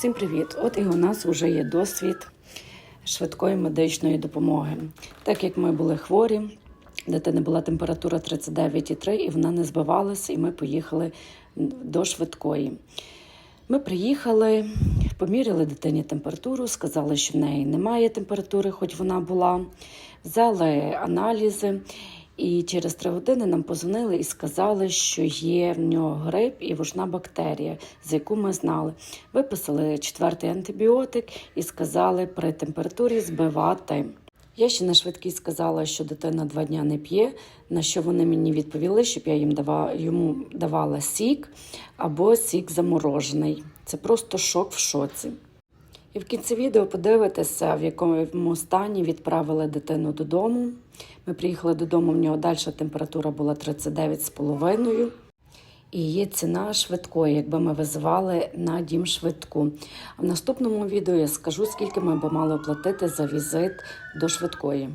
Всім привіт! От і у нас вже є досвід швидкої медичної допомоги. Так як ми були хворі, дитини була температура 39,3 і вона не збивалася, і ми поїхали до швидкої. Ми приїхали, поміряли дитині температуру, сказали, що в неї немає температури, хоч вона була. Взяли аналізи, і через три години нам позвонили і сказали, що є в нього грип і вушна бактерія, за яку ми знали. Виписали четвертий антибіотик і сказали при температурі збивати. Я ще на швидкій сказала, що дитина два дня не п'є. На що вони мені відповіли, щоб я їм дава, йому давала сік або сік заморожений. Це просто шок в шоці. І в кінці відео подивитеся, в якому стані відправили дитину додому. Ми приїхали додому, в нього далі температура була 39,5. І є ціна швидкої, якби ми визивали на дім швидку. А в наступному відео я скажу, скільки ми б мали оплатити за візит до швидкої.